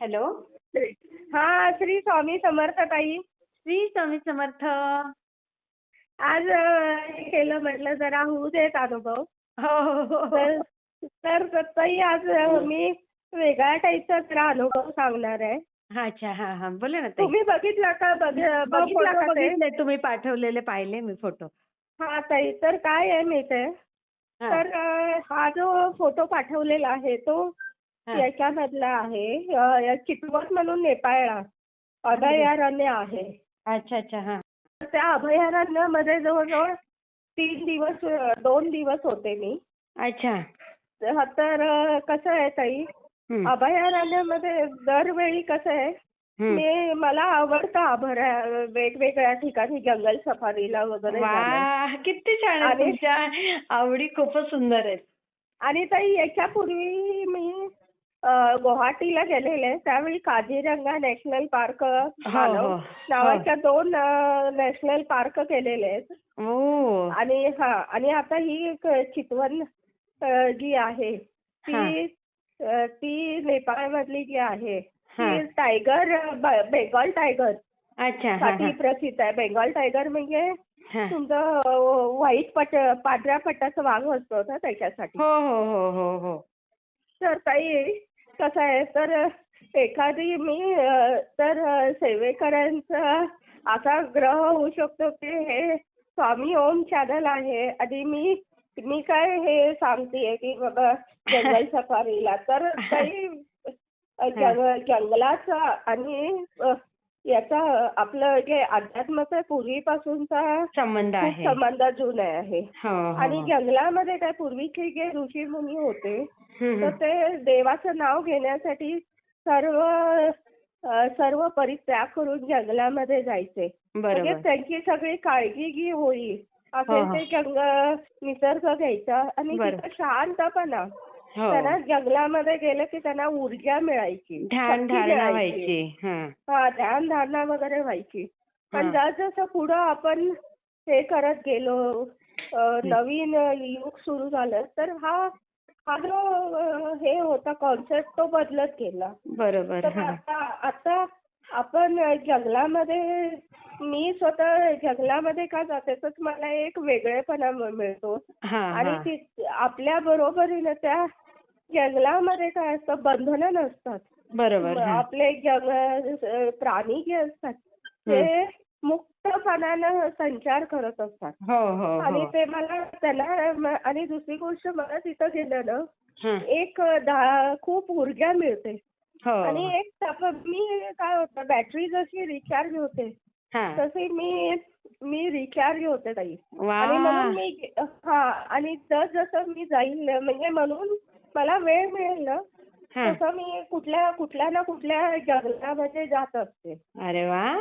Hello. हा श्री स्वामी समर्थ ताई. श्री स्वामी समर्थ. आज केलं म्हटलं जरा होऊ देत अनुभव. हो हो, हो. तर तर ताई आज मी वेगळ्या टाईपचा जरा अनुभव सांगणार आहे. अच्छा हा हा. बोला ना तुम्ही बघितला का? बघ बघितला का ते? तुम्ही पाठवलेले पाहिले मी फोटो. हा ताई. तर काय आहे माहितीये हा, तर हा जो फोटो पाठवलेला आहे तो. याच्यामधला आहे अ, चितवट म्हणून नेपाळला अभयारण्य आहे. अच्छा अच्छा हा. त्या अभयारण्यामध्ये जवळजवळ तीन दिवस दोन दिवस होते मी. अच्छा. तर कसं आहे ताई अभयारण्यामध्ये दरवेळी कसं आहे. मी मला आवडतं अभया वेगवेगळ्या ठिकाणी जंगल सफारीला वगैरे किती छान आवडी खूपच सुंदर आहेत. आणि ताई याच्यापूर्वी मी गुवाहाटीला गेलेले त्यावेळी काझीरंगा नॅशनल पार्क मानव हो. नावाच्या दोन अ, नॅशनल पार्क केलेले आहेत. आणि हा आणि आता ही एक चितवन जी आहे ती ती नेपाळमधली जी आहे हा. ती टायगर बेंगॉल टायगर अच्छा हा साठी हा. प्रसिद्ध आहे. बेंगॉल टायगर म्हणजे हा. तुमचं व्हाईट पट पांढऱ्या पट्टाचा वाघ असतो ना त्याच्यासाठी. हो हो हो हो हो. तर ताई कसं आहे तर एखादी मी तर अ, सेवेकरांचा असा ग्रह होऊ शकतो की हे स्वामी ओम चॅनल आहे. आणि मी मी काय हे सांगतेय की बाबा जंगल सफारीला. तर जंग- जंगलाचा आणि याचा आपलं जे अध्यात्माचा पूर्वीपासूनचा संबंध आहे संबंध जुना आहे हो हो आणि हो. जंगलामध्ये काय पूर्वीचे जे ऋषी मुनी होते तर. ते देवाचं नाव घेण्यासाठी सर्व सर्व परित्याग करून जंगलामध्ये जायचे म्हणजे त्यांची सगळी काळजी जी होईल असे. ते जंग निसर्ग घ्यायचा आणि. तिथं शांतपणा त्यांना जंगलामध्ये गेलं की त्यांना ऊर्जा मिळायची ध्यान शक्ती धारणा मिळायची. व्हायची. हा. हा ध्यान धारणा वगैरे व्हायची. पण हा. जसं पुढं आपण हे करत गेलो नवीन युग सुरू झालं तर हा हा जो हे होता कॉन्सेप्ट तो बदलत गेला. बरोबर तर हा. आता आता आपण जंगलामध्ये मी स्वतः जंगलामध्ये का जाते तर मला एक वेगळेपणा मिळतो. आणि आपल्या बरोबरीनं त्या जंगलामध्ये काय असतं बंधनं नसतात. बरोबर आपले जंग अ, प्राणी जे असतात ते मुक्तपणानं संचार करत असतात. हो हो आणि हो. ते मला त्यांना आणि दुसरी गोष्ट मला तिथं गेलं ना. एक खूप ऊर्जा मिळते. आणि एक मी काय होतं बॅटरी जशी रिचार्ज होते हा. तशी मी मी रिचार्ज होते ताई. आणि म्हणून मी हा आणि जस जसं मी जाईल म्हणजे म्हणून मला वेळ मिळेल ना तसं मी कुठल्या कुठल्या ना कुठल्या जंगलामध्ये जात असते. अरे वा.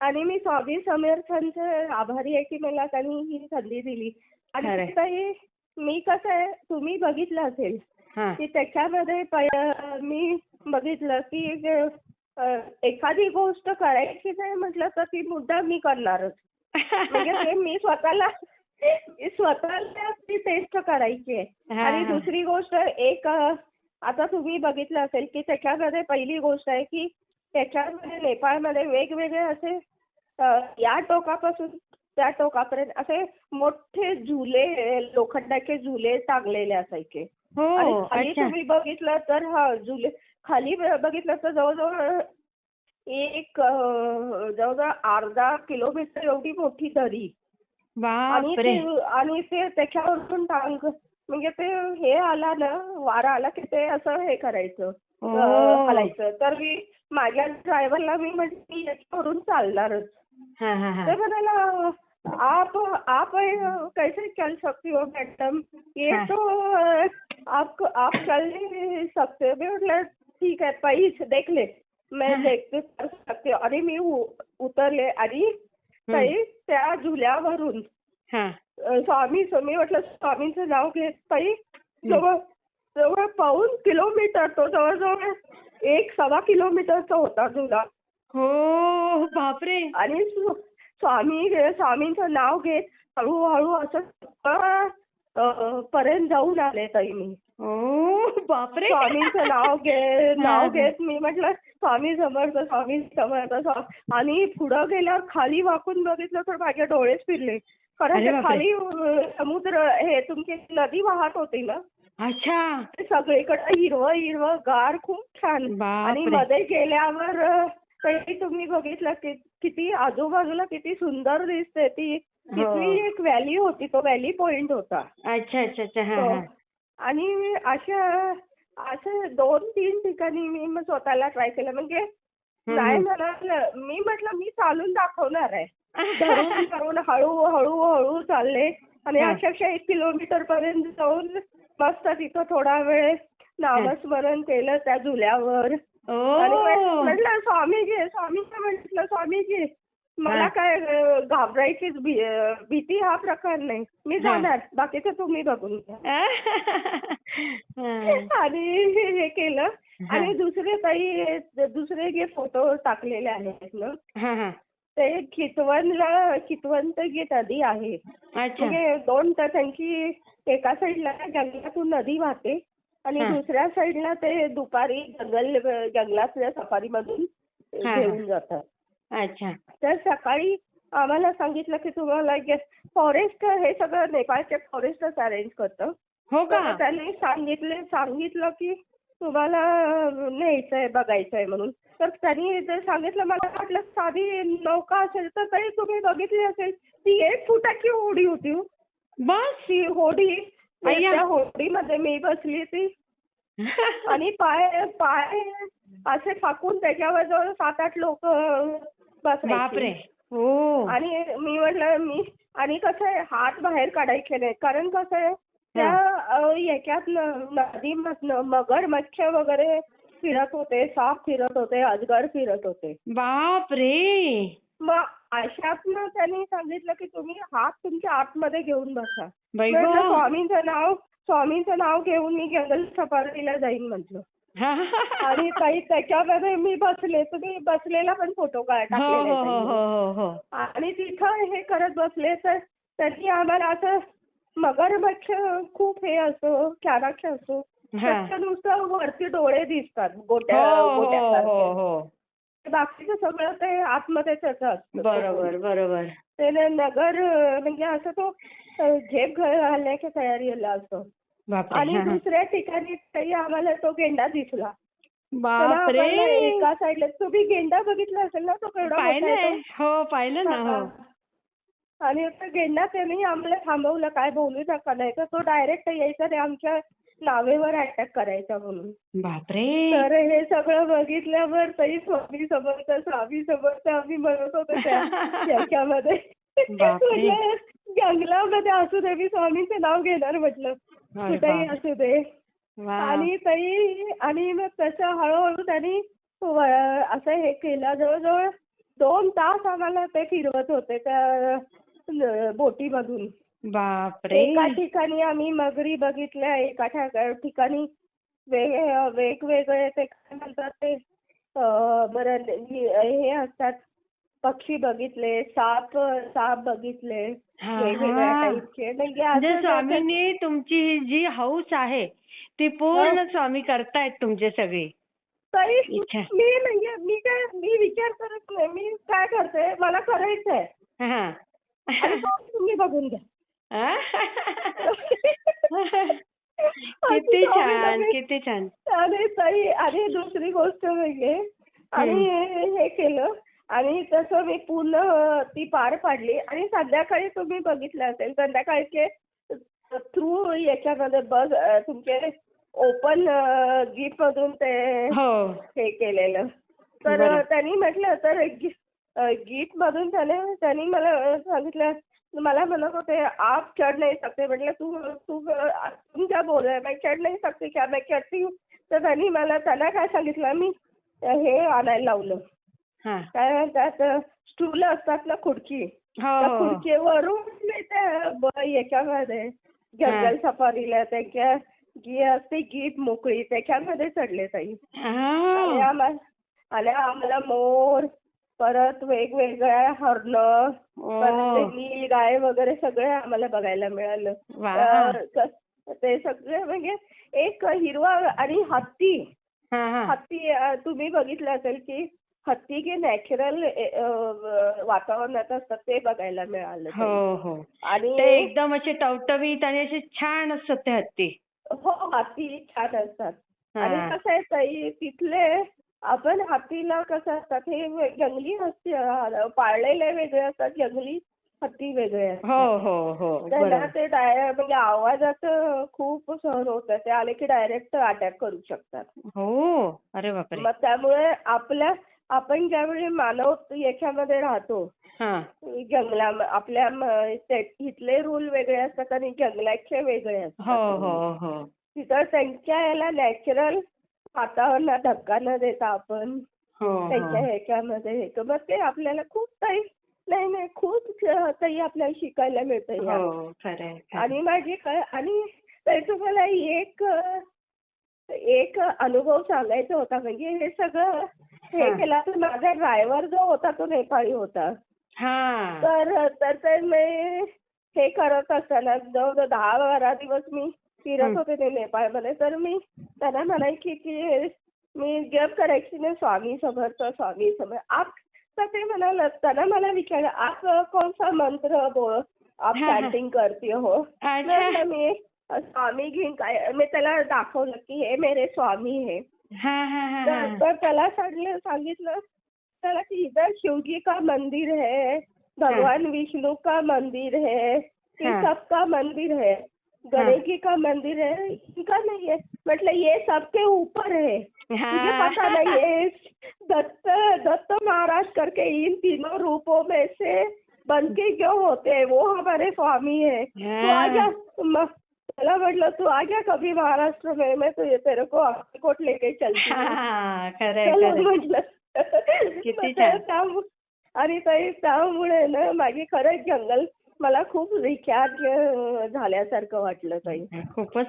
आणि मी स्वामी समर्थांचे आभारी आहे की मला त्यांनी ही संधी दिली. आणि. ताई मी कसं आहे तुम्ही बघितलं असेल की त्याच्यामध्ये मी बघितलं की एखादी गोष्ट करायची नाही म्हटलं तर ती मुद्दा मी करणारच. म्हणजे ते मी स्वतःला स्वतःला ती टेस्ट करायची आहे. आणि. दुसरी गोष्ट एक आता तुम्ही बघितलं असेल की त्याच्यामध्ये पहिली गोष्ट आहे की त्याच्यामध्ये नेपाळमध्ये वेगवेगळे असे या टोकापासून त्या टोकापर्यंत असे मोठे झुले लोखंडाचे झुले टांगलेले असायचे. आणि हो अच्छा. तुम्ही बघितलं तर हा झुले खाली बघितलं तर जवळजवळ एक जवळजवळ अर्धा किलोमीटर एवढी मोठी दरी. आणि ते आणि ते त्याच्यावरून टांग म्हणजे ते हे आला ना वारा आला की ते असं हे करायचं हलायचं. तर मी माझ्या ड्रायव्हरला मी म्हणजे मी याच्यावरून चालणारच. ते म्हणाला आप आप कैसे चल सकती हो मैडम ये. तो आप आप चल नहीं सकते. मी म्हटलं ठीक आहे पैस देख ले मैं. देखते कर सकते हो." आणि मी उतरले आणि ताई त्या झुल्यावरून. स्वामी मी म्हटलं स्वामींचं नाव घेत ताई. जवळ जवळ पाऊन किलोमीटर तो जवळजवळ एक सव्वा किलोमीटरचा होता झुला. हो बापरे. आणि स्व- स्वामी स्वामींचं नाव घेत हळूहळू असं पर्यंत जाऊन आले ताई मी. बापरे! स्वामींचं नाव घे नाव. घेत मी म्हटलं स्वामी समर्थ स्वामी समर्थ स्वा-" आणि पुढं गेल्यावर खाली वाकून बघितलं तर माझे डोळेच फिरले. कारण. खाली समुद्र हे तुमची नदी वाहत होती ना? अच्छा! सगळीकडे हिरवं हिरवं गार खूप छान. आणि मध्ये गेल्यावर काही तुम्ही बघितलं की किती आजूबाजूला किती सुंदर दिसते ती. हो. तिथली एक व्हॅली होती तो व्हॅली पॉइंट होता. अच्छा अच्छा अच्छा. आणि अशा असं दोन तीन ठिकाणी मी मग स्वतःला ट्राय केलं. म्हणजे नाही म्हणाल मी म्हटलं मी चालून दाखवणार आहे. धरून धरून हळू हळू हळू चालले. आणि. अक्षरशः एक किलोमीटर पर्यंत जाऊन मस्त तिथं थोडा वेळ नामस्मरण केलं त्या झुल्यावर म्हटलं स्वामीजी स्वामीजी म्हटलं स्वामीजी मला. काय घाबरायची भीती हा प्रकार नाही. मी. जाणार. बाकीचं तुम्ही बघून घ्या. हा. आणि हे केलं. आणि दुसरे काही दुसरे जे फोटो टाकलेले आहेत ना ते चितवनला चितवंत जी नदी आहे. म्हणजे दोन तर त्यांची एका साईडला जंगलातून नदी वाहते. आणि. दुसऱ्या साईडला ते दुपारी जंगल जंगलातल्या सफारीमधून हा, हा. घेऊन जातात अच्छा तर सकाळी आम्हाला सांगितलं की तुम्हाला फॉरेस्ट हे सगळं नेपाळचे फॉरेस्टच अरेंज करतं हो का तर त्यांनी सांगितले सांगितलं की तुम्हाला न्यायचंय बघायचंय म्हणून तर त्यांनी ते सांगितलं मला वाटलं साधी नौका असेल तर तरी तुम्ही बघितली असेल ती एक फुटाची होडी होती. बस ती होडी. त्या होडीमध्ये मी बसली ती आणि पाय पाय असे फाकून त्याच्यावर जवळ सात आठ लोक बसायचे. बापरे. हो. आणि मी म्हटलं मी आणि कसं आहे हात बाहेर काढायचे नाही कारण कसं आहे त्या अ, याच्यातनं नदीमधनं मगर मच्छ वगैरे फिरत होते साप फिरत होते अजगर फिरत होते. बापरे. मग अशातनं त्यांनी सांगितलं की तुम्ही हात तुमच्या आतमध्ये घेऊन बसा. म्हटलं. स्वामींचं नाव स्वामींचं नाव घेऊन मी जंगल सफारीला जाईन म्हटलं. आणि काही त्याच्यामध्ये मी बसले तुम्ही बसलेला पण फोटो काय हो हो हो आणि तिथं हे करत बसले तर त्यांनी आम्हाला असं मगरमच्छ खूप हे असो चाणाक्ष असो नुसतं वरती डोळे दिसतात गोट्या हो. बाकीचं सगळं ते आतमध्येच असं असतं. बरोबर बरोबर. ते न- नगर म्हणजे असं तो झेप घालण्याच्या तयारीला असतो. बापरे आणि हा, हा. दुसऱ्या ठिकाणी तरी आम्हाला तो गेंडा दिसला. बापरे! एका साईडला तुम्ही गेंडा बघितला असेल ना तो केवढा मोठा आहे पाहिलंय तो? हो पाहिलं ना हो. आणि आता गेंडा त्यांनी आम्हाला थांबवलं काय बोलू नका नाही तर तो डायरेक्ट यायचा आणि आमच्या नावेवर अटॅक करायचा म्हणून. बापरे! तर हे सगळं बघितल्यावर तरी स्वामी समर्थ स्वामी समर्थ आम्ही म्हणत होतो त्या याच्यामध्ये बापरे. म्हटलं, जंगलामध्ये असू दे मी स्वामींचं नाव घेणार म्हटलं. कुठेही. असू दे. आणि ताई आणि मग तसं हळूहळू त्यांनी असं हे केलं. जवळजवळ दोन तास आम्हाला ते फिरवत होते त्या बोटीमधून. बापरे. एका ठिकाणी आम्ही मगरी बघितल्या एका ठा- ठिकाणी वेग वेगवेगळे ते काय म्हणतात ते अं, बरं नि- हे असतात पक्षी बघितले साप साप बघितले हा, वेगवेगळ्या हा. टाईपचे म्हणजे म्हणजे असं स्वामींनी तुमची जी हौस आहे ती पूर्ण स्वामी करतायत तुमचे सगळे. तरी इच्छा. मी म्हणजे मी काय मी विचार करत नाही. मी काय करते मला करायचंय. हा. आणि तुम्ही बघून घ्या. किती छान किती छान. आणि ताई आणि दुसरी गोष्ट म्हणजे आणि हे केलं. आणि तसं मी पूर्ण ती पार पाडली. आणि संध्याकाळी तुम्ही बघितलं असेल संध्याकाळचे थ्रू याच्यामध्ये बस तुमचे ओपन जीप मधून ते हो. हे केलेलं. तर. त्यांनी म्हटलं तर गीत मधून त्याने त्यांनी मला सांगितलं मला म्हणत होते आप चढ नाही सकते. म्हटलं तू तू तुम क्या बोल रहे मैं चढ नहीं सकती क्या? मैं चढती हूँ. तर त्यांनी मला त्यांना काय सांगितलं? मी हे आणायला लावलं. हा. काय म्हणतात स्टूल असतात ना खुर्ची हो. त्या हो खुर्चीवरून मी त्या ब- याच्यामध्ये जंगल सफारीला त्याच्या जी असते जीप मोकळी त्याच्यामध्ये चढले ताई. आणि हा. आम्हाला आणि आम्हाला मोर परत वेगवेगळ्या हरणं परत ते ओ गाय वगैरे सगळे आम्हाला बघायला मिळालं. तर ते सगळे म्हणजे एक हिरवा आणि हत्ती. हत्ती तुम्ही बघितलं असेल की हत्ती जे नॅचरल वातावरणात असतात ते बघायला मिळालं हो. हो. आणि ते एकदम असे टवटवीत आणि असे छान असतात ते हत्ती. हो हत्ती छान असतात. आणि. कसं आहे ताई तिथले आपण हत्तीला कसं असतात हे जंगली हत्ती पाळलेले वेगळे असतात. जंगली हत्ती वेगळे हो हो हो त्यांना ते डाय म्हणजे आवाजाचं खूप सहन होतं ते आले की डायरेक्ट अटॅक करू शकतात. हो अरे बापरे. मग त्यामुळे आपल्या आपण ज्यावेळी मानव याच्यामध्ये राहतो जंगला आपल्या इथले रूल वेगळे असतात आणि जंगलाचे वेगळे असतात. हो तिथं त्यांच्या याला नॅचरल वातावरणात धक्का न देता आपण हो त्यांच्या ह्याच्यामध्ये. मग ते आपल्याला खूप काही नाही नाही खूप काही आपल्याला शिकायला मिळतं हो. आणि माझी काय आणि तुम्हाला एक एक अनुभव सांगायचा होता म्हणजे हे सगळं हे. केलं तर माझा ड्रायव्हर जो होता तो नेपाळी होता हा तर तर मी हे करत असताना जवळजवळ दहा बारा दिवस मी फिरत. होते ते नेपाळमध्ये तर मी त्यांना म्हणायची की मी जप करायची ना स्वामी समर्थ स्वामी समर्थ आप तर ते म्हणाल त्यांना मला विचारलं आप कौन सा मंत्र बोल आप हा, हा. चॅन्टिंग करते हो? मी स्वामी घेईन काय मी त्याला दाखवलं की हे मेरे स्वामी है. हा हा हा तर त्याला सांगितलं सांगितलं त्याला की इधर शिवजी का मंदिर है भगवान विष्णु का मंदिर है हाँ. सबका मंदिर है. गणेश जी का मंदिर है इनका नहीं है मतलब ये सबके ऊपर है। मुझे हाँ. पता नहीं है दत्त दत्त महाराज करके इन तीनों रूपों में से बन के जो होते हैं? वो हमारे स्वामी है। तो हाँ. आजा म- त्याला म्हटलं तू आजा कभी महाराष्ट्र में मैं तो ये तेरे को अक्कलकोट लेके चलती हूँ। हा चला खरंय किती छान. आणि ताई त्यामुळे ना माझी खरंच जंगल। मला खूप रिचार्ज झाल्यासारखं वाटलं ताई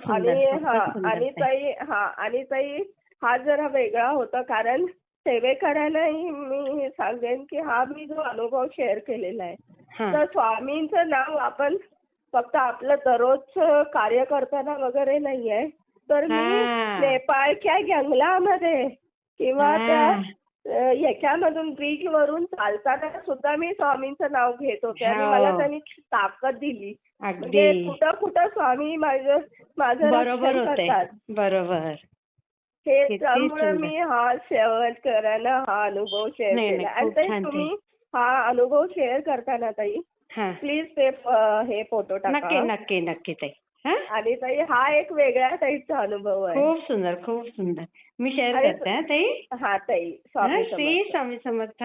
आणि हा आणि ताई. हा आणि ताई हा जरा वेगळा होता कारण सेवेकरांनाही मी सांगेन की हा मी जो अनुभव शेअर केलेला आहे. तर स्वामींचं नाव आपण फक्त आपलं दररोजचं कार्य करताना वगैरे नाहीये तर मी. नेपाळच्या जंगलामध्ये किंवा. त्या याच्यामधून ब्रिज वरून चालताना सुद्धा मी स्वामींचं नाव घेत होते आणि हो. मला त्यांनी ताकद दिली. म्हणजे कुठं कुठं स्वामी माझं माझं बरोबर बरोबर. हे त्यामुळे. मी हा शेअर करायला हा अनुभव शेअर केला. आणि ताई तुम्ही हा अनुभव शेअर करताना ताई प्लीज ते हे फोटो नक्की टाका. नक्की नक्की ताई. हा आणि ताई हा एक वेगळ्या टाईपचा अनुभव आहे. खूप सुंदर खूप सुंदर. मी शेअर करते हा ताई. हा ताई. स्वामी श्री समर्थ. स्वामी समर्थ.